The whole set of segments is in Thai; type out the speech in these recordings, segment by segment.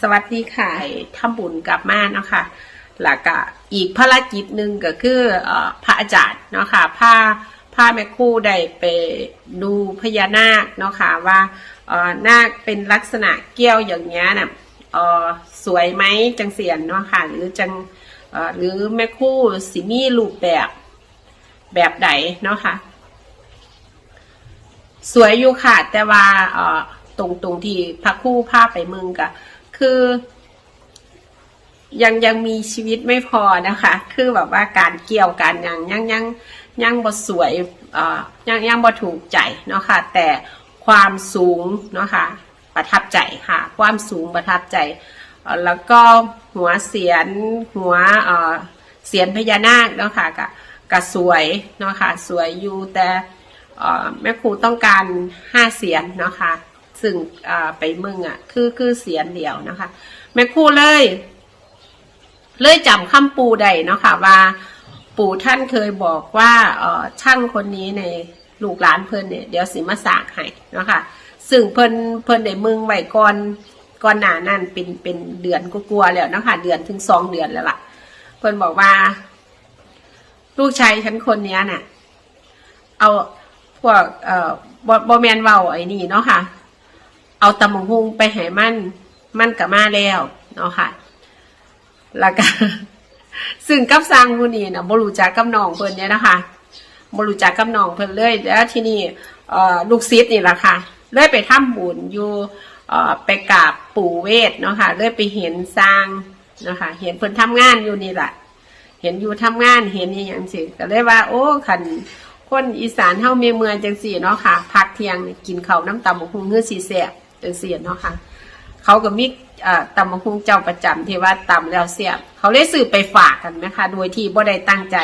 สวัสดีค่ะทำบุญกลับมาเนาะค่ะแล้วก็อีกภารกิจหนึ่งก็คือพระอาจารย์เนาะค่ะพาพาแม่คู่ได้ไปดูพญานาคเนาะค่ะว่าเออนาคเป็นลักษณะเกี้ยวอย่างเงี้ยน่ะเอ่อสวยไหมจังเสียนเนาะค่ะหรือจังเออหรือแม่คู่สิมีรูปแบบแบบใดเนาะค่ะสวยอยู่ค่ะแต่ว่าเออตรงตรงที่พระครู่ภาไปมืองก็ คือยังยังมีชีวิตไม่พอนะคะ คือแบบว่าการเกี่ยวกันยังยังยังยังบ่สวยอ่อยังยังบ่ถูกใจเนาะค่ะแต่ความสูงเนาะค่ะประทับใจค่ะ ความสูงประทับใจ แล้วก็หัวเสียนหัวเสียนพญานาคเนาะค่ะก็ก็สวยเนาะค่ะสวยอยู่แต่แม่ครูต้องการห้าเสียนเนาะค่ะ ซึ่งอ่อไปมืองอะ คือคือเสียนเดียวนะคะ แม่ครูเลย เลยจำคำปูใดเนาะค่ะว่าปู่ท่านเคยบอกว่าเอ่อช่างคนนี้ในลูกหลานเพิ่นเนี่ยเดี๋ยวสิมาสากให้เนาะค่ะซึ่งเพิ่นเพิ่นได้มึงไว้ก่อนก่อนหน้านั้นเป็นเป็นเดือนก็กลัวๆแล้วนะคะเดือนถึงสองเดือนแล้วล่ะ เพิ่นบอกว่า ลูกชายฉันคนเนี้ยน่ะ เอาพวกเอ่อบอบอแมนเว้าไอ้นี่เนาะค่ะ เอาตำมงหุงไปให้มัน มันกับมาแล้วเนาะค่ะ แล้วก็ซึ่งกับสร้างผู้นี้นะบรูจักกับน้องเพิ่นเนี่ยนะคะบรูจักกับน้องเพิ่นเลยแล้วที่นี่ลูกศิษย์นี่แหละค่ะเลยไปทำบุญอยู่ไปกราบปู่เวทเนาะค่ะเลยไปเห็นสร้างเนาะค่ะเห็นเพิ่นทำงานอยู่นี่แหละเห็นอยู่ทำงานเห็นอย่างสิก็เลยว่า โอ้ขันคนอีสานเฮามีเมืองจังสี่เนาะค่ะพักเที่ยงกินเขาน้ำตำบักหุงเฮือสีแสบ จังสี่เนาะค่ะ เขาก็มีตำบักหุ่งเจ้าประจำที่ว่าตำแล้วเสียบ เขาเลยซื้อไปฝากกันนะคะ โดยที่บ่ได้ตั้งใจ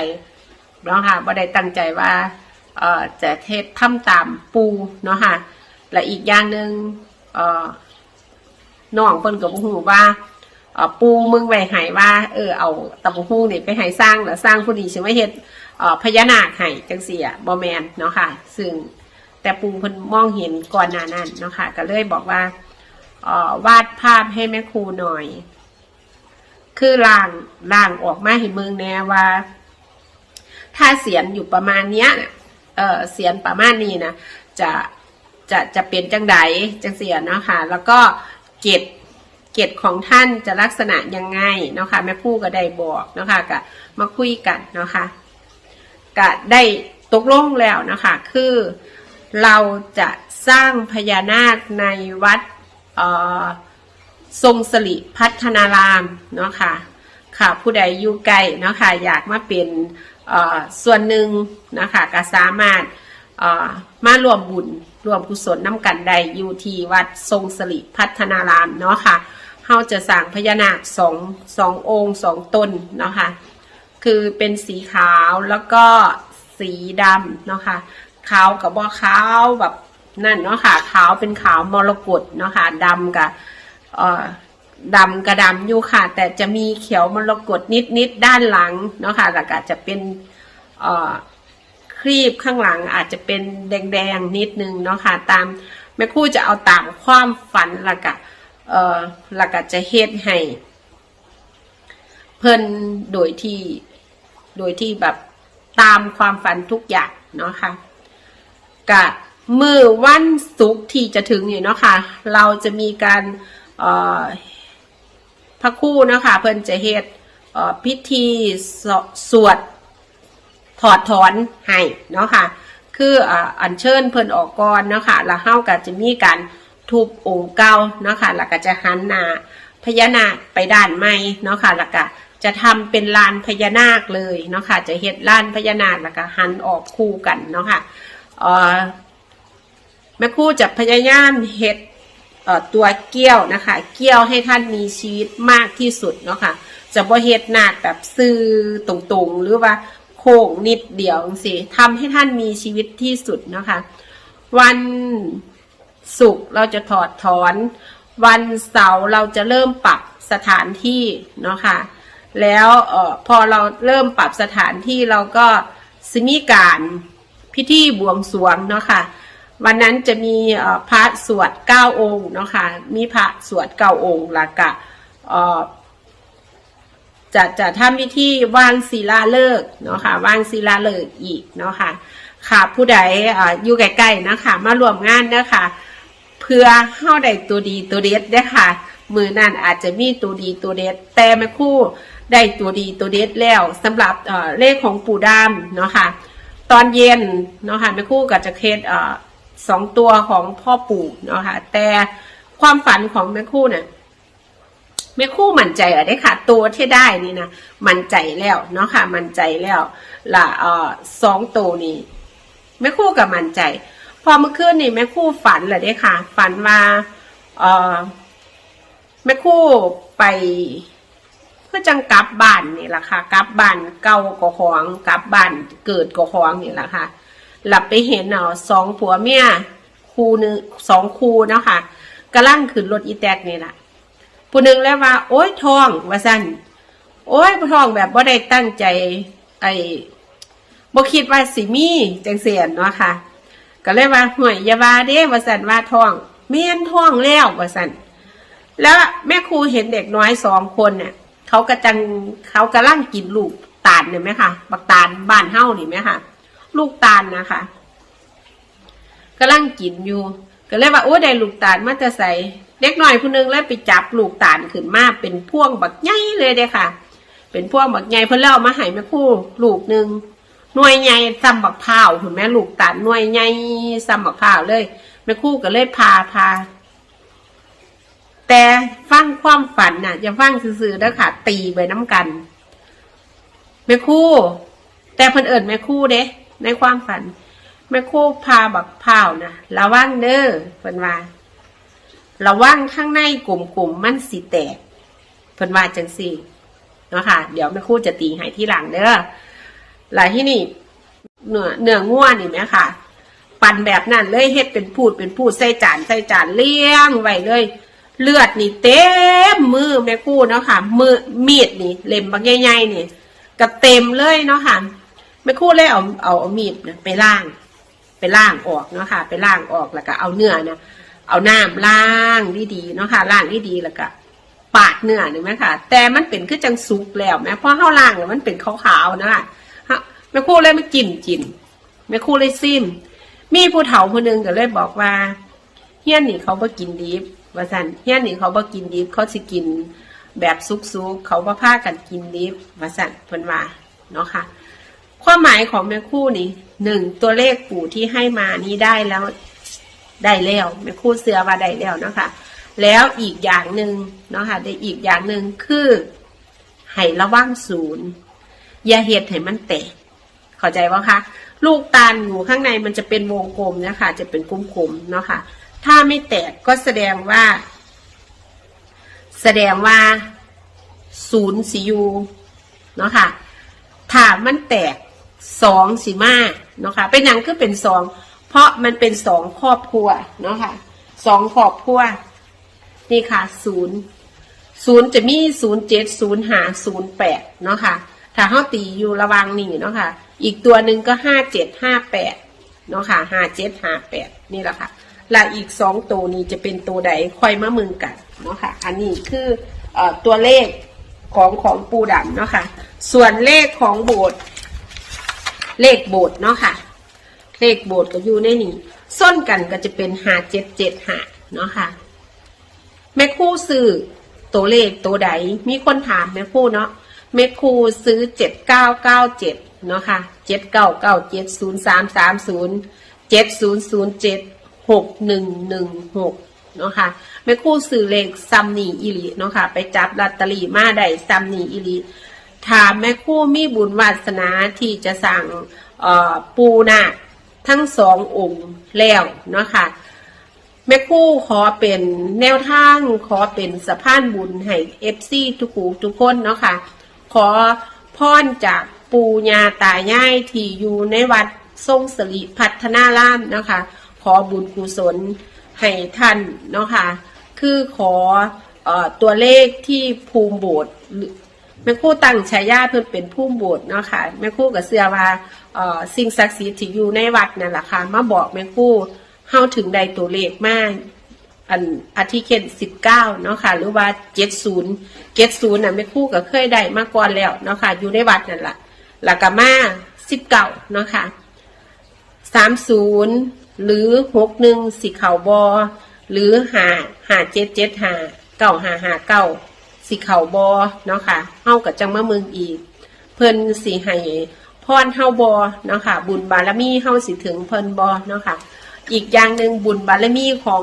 เนาะค่ะบ่ได้ตั้งใจว่าเอ่อจะเทศทำตามปูเนาะค่ะและอีกอย่างหนึ่งเอ่อน้องเพิ่นก็บ่ฮู้ว่าปูมึงไว้ให้ว่า เออเอาตะปูฮูนี่ไปให้สร้างแล้วสร้างผู้ดีใช่ไหมเฮ็ดเอ่อพญานาคให้จังซี่อะบ่แมนเนาะค่ะ ซึ่ง แต่ปูเพิ่นมองเห็นก่อนหน้านั้นเนาะค่ะก็เลยบอกว่าออวาดภาพให้แม่ครูหน่อย คือล่างล่างออกมาให้เมืองแน่ว่า ถ้าเสียนอยู่ประมาณเนี้ยเออเสียนประมาณนี้นะจะจะจะเป็นจังไดจังเสียเนาะค่ะ แล้วก็เกตเกตของท่านจะลักษณะยังไงเนาะค่ะแม่ผู้ก็ได้บอกเนาะค่ะก็มาคุยกันเนาะค่ะก็ได้ตกลงแล้วนะคะคือ เราจะสร้างพญานาคในวัดทรงสริพัฒนารามเนาะค่ะค่ะผู้ใดอยู่ไกลเนาะค่ะอยากมาเป็นส่วนหนึ่งนะคะก็สามารถมารวมบุญรวมกุศลน้ำกันใดอยู่ที่วัดทรงสริพัฒนารามเนาะค่ะเฮาจะสั่งพญานาคสองสององค์สองตนเนาะค่ะคือเป็นสีขาวแล้วก็สีดำเนาะค่ะ ขาวกับว่าขาวแบบนั่นเนาะค่ะขาวเป็นขาวมรกตเนาะค่ะดำกับเอ่อดำกระดำอยู่ค่ะ แต่จะมีเขียวมรกตนิดนิดๆด้านหลังเนาะค่ะแล้วก็จะเป็นเอ่อครีบข้างหลังอาจจะเป็นแดงๆนิดนึงเนาะค่ะตามแม่คู่จะเอาตามความฝันและกะเอ่อและกะจะเฮ็ดให้ เพิ่นโดยที่โดยที่แบบตามความฝันทุกอย่างเนาะค่ะ กะมือวันศุกร์ที่จะถึงอยู่เนาะค่ะ เราจะมีการพระคู่เนาะค่ะเพิ่นจะเฮ็ดพิธีสสวดถอดถอนให้เนาะค่ะ คืออ่าอัญเชิญเพิ่นออกก่อนเนาะค่ะแล้วเฮาก็จะมีการทุบองค์เก่าเนาะค่ะแล้วก็จะหันหน้าพญานาคไปด้านใหม่เนาะค่ะแล้วก็จะทำเป็นลานพญานาคเลยเนาะค่ะจะเฮ็ดลานพญานาคแล้วก็หันออกคู่กันเนาะค่ะเอ่อ แม่คู่จะพยายามเฮ็ดตัวเกี้ยวนะคะ เกี้ยวให้ท่านมีชีวิตมากที่สุดเนาะค่ะจะบ่เฮ็ดนาคแบบซื่อตรงๆ หรือว่าโค้งนิดเดียวสิทำให้ท่านมีชีวิตที่สุดนะคะ วันศุกร์เราจะถอดถอน วันเสาร์เราจะเริ่มปรับสถานที่เนาะค่ะแล้วออพอเราเริ่มปรับสถานที่เราก็สมีการ พิธีบวงสรวงเนาะค่ะ วันนั้นจะมีพระสวดเก้าองค์เนาะค่ะ มีพระสวดเก้าองค์ล้วก็เอ่อจะจะทำพิธีวางศิลาฤกษ์เนาะค่ะวางศิลาฤกษ์อีกเนาะค่ะค่ะผู้ใดออยู่ใกล้ๆนะคะมารวมงานนะคะเพื่อเข้าได้ตัวดีตัวเด็ดเด้อค่ะมือนั่นอาจจะมีตัวดีตัวเด็ด แต่แม่คู่ได้ตัวดีตัวเด็ดแล้วสำหรับเเลขของปู่ดำเนาะค่ะ ตอนเย็นเนาะค่ะแม่คู่ก็จะเคสอ่อสองตัวของพ่อปู่เนาะค่ะแต่ความฝันของแม่คู่เนี่ยแม่คู่มั่นใจอะได้ค่ะ ตัวที่ได้นี่นะมั่นใจแล้วเนาะค่ะมั่นใจแล้วละเอ่อสองตัวนี้แม่คู่กับมั่นใจ พอเมื่อคืนนี่แม่คู่ฝันเลยเด้ค่ะ ฝันว่าเออแม่คู่ไป เพื่อจังกลับบ้านนี่แหละค่ะกลับบ้านเก่าก็ของกลับบ้านเกิดก็ของนี่แหละค่ะหลับไปเห็นเอาสองผัวเมียคู่หนึงสองคู่เนาะค่ะกำลังขึ้นรถอีแตกนี่แหละผู้หนึ่งแล้วว่า โอ๊ยทองว่าสั้นโอ๊ยทองแบบว่าได้ตั้งใจ ไอ้บ่คิดว่าสิมีจังเสียนเนาะค่ะ ก็เลยว่าห่วยยาวาเด้ว่าสันว่าทองเมียนทองแล้วว่าสันแล้วแม่ครูเห็นเด็กน้อยสองคนเนี่ย เขากระจังเขากระลังกินลูกตาลเนี่ยไหมคะบักตาลบ้านเฮ้านี่ไหมคะลูกตาลนะคะกำลังกินอยู่ ก็เลยว่าโอ้ได้ลูกตาลมาจะใส่เด็กหน้อยคนนึงแล้วไปจับลูกตาลขึ้นมาเป็นพ่วงบักใหญ่เลยเด้ค่ะ เป็นพ่วงบักใหญ่เพิ่นเล่ามาให้แม่ครูลูกหนึ่งหน่วยใหญ่ซ้ำบักพร้าวถูกไหมลูกตาลหน่วยใหญ่ซ้ำบักพร้าวเลยแม่คู่ก็เลยพาพา แต่ฟังความฝันน่ะอย่าฟังซื่อๆเด้อค่ะ ตีไปน้ำกันแม่คู่ แต่เพิ่นเอิญแม่คู่เด้ ในความฝันแม่คู่พาบักพร้าวนะระวังเด้อเพิ่นว่าระวังข้างในกลุ่มๆมันสิแตกเพิ่นว่าจังซี่เนาะค่ะ เดี๋ยวแม่คู่จะตีให้ที่หลังเด้อหลายที่นี่เนื้อเนื้อง่วนนี่ไหมค่ะ ปั่นแบบนั้นเลยเฮ็ดเป็นพูดเป็นพูดใส่จานใส่จานเลี้ยงไว้เลย เลือดนี่เต็มมือแม่กู้เนาะค่ะ มือมีดนี่เล่มบางใหญ่ๆนี่ก็เต็มเลยเนาะค่ะแม่กู้เลยเอาเอาเอามีดเนี่ยไปล่าง ไปล่างออกเนาะค่ะ ไปล่างออกแล้วก็เอาเนื้อเนี่ยเอาน้ำล้างดีๆเนาะค่ะล้างดีๆแล้วก็ปาดเนื้อหนึ่งไหมค่ะ แต่มันเป็นคือจังสุกแล้วแม้เพราะข้าวล่างเนี่ยมันเป็นขาวๆนะคะฮะแม่ครู่เลยไม่กินกินแม่ครู่เลยซิมมีผู้เฒ่าคนหนึ่งก็เลยบอกว่าเฮี้ยนนี่เขาบ่กินดิบ ว่าสันเฮี้ยนนี่เขาบ่กินดิบเขาสิกินแบบซุกๆเขาบ่พากันกินดิบว่าสันเพิ่นว่าเนาะค่ะ ความหมายของแม่คู่นี่หนึ่งตัวเลขปู่ที่ให้มานี้ได้แล้วได้แล้วแม่คู่เสือว่าได้แล้วเนาะค่ะ แล้วอีกอย่างหนึ่งเนาะค่ะได้อีกอย่างหนึ่งคือให้ระวังศูนย์อย่าเห็ดให้มันแตกเข้าใจว่าคะลูกตาลอยู่ข้างในมันจะเป็นวงกลมนะคะจะเป็นกลมๆเนาะค่ะ ถ้าไม่แตกก็แสดงว่า แสดงว่าศูนย์สียูเนาะค่ะถ้ามันแตกสองสีมาเนาะค่ะเป็นอย่างคือเป็นสองเพราะมันเป็นสองครอบครัวเนาะค่ะสองครอบครัวนี่ค่ะศูนย์ศูนย์จะมีศูนย์เจ็ดศูนย์หาศูนย์แปดเนาะค่ะถ้าเฮาตีอยู่ระวังนี่เนาะค่ะอีกตัวหนึ่งก็ห้าเจ็ดห้าแปดเนาะค่ะห้าเจ็ดห้าแปดนี่แหละค่ะ และอีกสองตัวนี้จะเป็นตัวใดค่อยมามึงกันเนาะค่ะอันนี้คืออตัวเลขของของปูดำเนาะค่ะส่วนเลขของโบสถ์เลขโบสถ์เนาะค่ะ เลขโบสถ์ก็อยู่ในนี้ส้นกันก็จะเป็นหาเจ็ดเจ็ดหาเนาะค่ะแม่คู่ซื้อตัวเลขตัวใดมีคนถามแม่คู่เนาะแม่คู่ซื้อเจ็ดเก้าเก้าเจ็ดเนาะค่ะเจ็ดเก้าเก้าเจ็ดศูนย์สามสามศูนย์เจ็ดศูนย์ศูนย์เจ็ด หกหนึ่งหนึ่งหกเนาะค่ะแม่ครู่ซื้อเลขซัมนีอิลิเนาะค่ะ ไปจับลอตเตอรี่มาได้ซัมนีอิลิถามแม่คู่มีบุญวาสนาที่จะสั่งปูนาทั้งสององค์แล้วเนาะค่ะแม่คู่ขอเป็นแนวทางขอเป็นสะพานบุญให้เอฟซีทุกูทุกคนเนาะค่ะ ขอพรจากปูญาตายายที่อยู่ในวัดทรงสริพัฒนารามเนาะคะ ขอบุญกุศลให้ท่านเนาะค่ะ คือขออตัวเลขที่ภูมิโบสถ์แม่คู่ตั้งฉายาเพื่อเป็นภูมิโบสถ์เนาะค่ะแม่คู่กับเสือว่าสิ่งศักดิ์สิทธิ์ที่อยู่ในวัดนั่นแหละค่ะมาบอกแม่คู่เฮาถึงใดตัวเลขมากอันอาทิเคนสิบเก้าเนาะค่ะหรือว่าเจ็ดศูนย์เจ็ดศูนย์น่ะไม่คู่กับเคยได้มาก่อนแล้วเนาะค่ะอยู่ในวัดนั่นแหละแล้วก็มาสิบเก้าเนาะค่ะสามศูนย์ หรือหกหนึ่งสีข่าบอหรือหาหาเจ็ดเจ็ดหาเก้าหาหาเก้าสีข่าบอเนาะค่ะเฮากับจังมะมืองอีก เพิ่นสีให้พรเฮาบอเนาะค่ะ บุญบารมีเฮาสิถึงเพิ่นบอเนาะค่ะ อีกอย่างหนึ่งบุญบารมีของ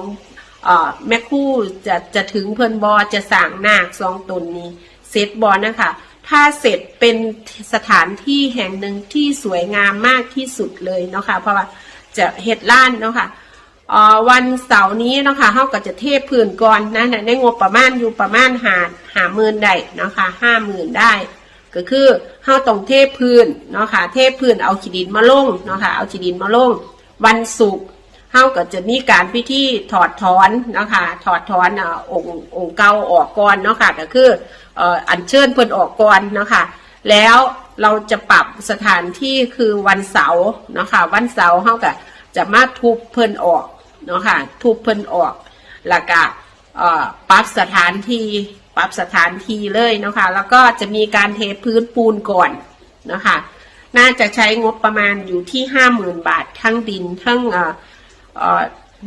อแม่คู่จะจะถึงเพิ่นบอจะสั่งนาคสองตนนี้เสร็จบอนะคะถ้าเสร็จเป็นสถานที่แห่งหนึ่งที่สวยงามมากที่สุดเลยเนาะค่ะเพราะว่า จะเฮ็ดล้านเนาะค่ะเอ่อวันเสาร์นี้เนาะค่ะเฮาก็จะเทพื้นก่อนนะในงบประมาณอยู่ประมาณหาหาหมื่นได้เนาะค่ะห้าหมื่นได้ ก็คือเฮาต้องเทพื้นเนาะค่ะเทพื้นเอาขีดินมาลงเนาะค่ะเอาขีดินมาลง วันศุกร์เฮาก็จะมีการพิธีถอดถอนเนาะค่ะถอดถอนอองค์องค์เก่าออกก่อนเนาะค่ะก็คืออัญเชิญเพิ่นออกก่อนเนาะค่ะแล้ว เราจะปรับสถานที่คือวันเสาร์เนาะค่ะวันเสาร์เฮาก็จะมาทุบเพิ่นออกเนาะค่ะทุบเพิ่นออกแล้วก็ปรับสถานที่ปรับสถานที่เลยเนาะคะแล้วก็จะมีการเทพื้นปูนก่อนเนาะคะน่าจะใช้งบประมาณอยู่ที่ห้าหมื่นบาททั้งดินทั้ง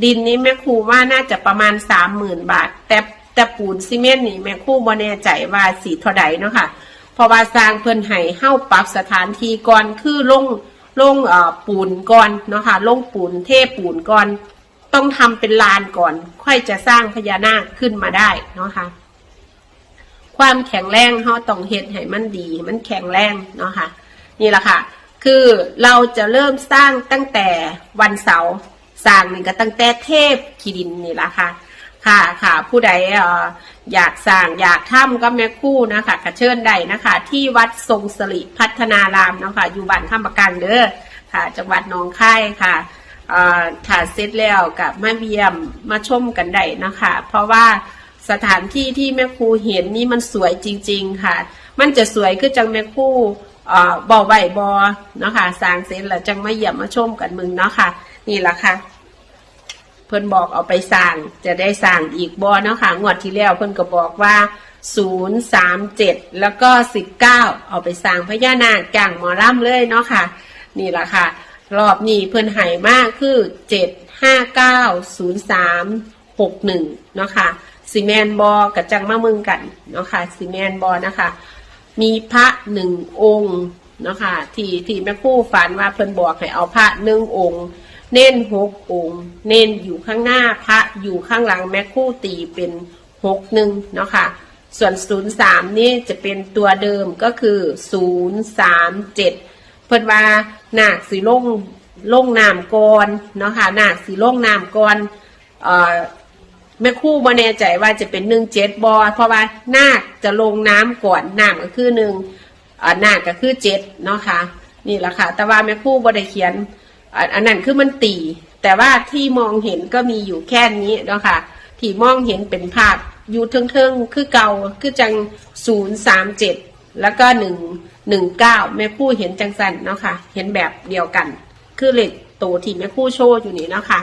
ดินนี้แม่ครูว่าน่าจะประมาณสามหมื่นบาท แต่แต่ปูนซีเมนต์นี่แม่ครูบ่แน่ใจว่าสีเท่าใดเนาะค่ะ ราะว่าสร้างเพิ่นให้เฮ้าปรับสถานที่ก่อนคือลงลงเอ่อปูนก่อนเนาะค่ะลงปูนเทปูนก่อน ต้องทำเป็นลานก่อน ค่อยจะสร้างพญานาคขึ้นมาได้เนาะค่ะความแข็งแรงเขาต้องเฮ็ดให้มันดีมันแข็งแรงเนาะค่ะนี่แหละค่ะ คือเราจะเริ่มสร้างตั้งแต่วันเสาร์สร้างนี่ก็ตั้งแต่เทพขีดินนี่แหละค่ะ ค่ะค่ะผู้ใดเอออยากสร้างอยากทำก็แม่คู่นะคะกระเชิญได้นะคะ ที่วัดทรงสริพัฒนารามนะคะอยู่บ้านข้ามประกันเด้อค่ะ จังหวัดหนองคายค่ะถ่ายเสร็จแล้วกับมาเยี่ยมมาชมกันได้นะคะ เพราะว่าสถานที่ที่แม่ครูเห็นนี่มันสวยจริง ๆค่ะ มันจะสวยคือจังแม่ครูเอ่อบ่อใบบอเนาะคะสร้างเสร็จแล้วจังมาเยี่ยมมาชมกันมึงเนาะค่ะ นี่แหละค่ะ เพิ่นบอกเอาไปสร้างจะได้สร้างอีกบอเนาะค่ะงวดที่แล้วเพิ่นก็บอกว่าศูนย์สามเจ็ดแล้วก็สิบเอาไปสร้างพญานาคจ้างหมอล่ำเลยเนาะค่ะ นี่แหละค่ะ รอบนี้เพิ่นหายมากคือเจ็ดห้าเนาะค่ะซีเมนบอกระจังมาเมืองกันเนาะค่ะซีเมนบอนะคะ มีพระหนึ่งองค์เนาะค่ะที่ที่แม่คู่ฝันว่าเพิ่นบอกให้เอาพระหนึ่งองค์ เน้นหกองค์ เน้นอยู่ข้างหน้าพระอยู่ข้างหลังแม่คู่ตีเป็นหกหนึ่งเนาะค่ะส่วนศูนย์สามนี่จะเป็นตัวเดิมก็คือศูนย์สามเจ็ดเพิ่นว่าหนาคสีลงลงน้ำก่อนเนาะค่ะหนาคสีลงน้ำก่อนเอ่อแม่คู่บ่แน่ใจว่าจะเป็นหนึ่งเจ็ดบอเพราะว่านาคจะลงน้ำก่อนน้ำก็คือหนึ่งอ่านาคก็คือเจ็ดเนาะค่ะนี่แหละค่ะ แต่ว่าแม่คู่บ่ได้เขียน อันนั้นคือมันตี แต่ว่าที่มองเห็นก็มีอยู่แค่นี้เนาะค่ะที่มองเห็นเป็นภาพอยู่เทิงๆคือเก่าคือจังศูนย์สามเจ็ดแล้วก็หนึ่งหนึ่งเก้าแม่คู่เห็นจังสันเนาะค่ะ เห็นแบบเดียวกัน คือเหล็กโตที่แม่คู่โชว์อยู่นี่เนาะค่ะ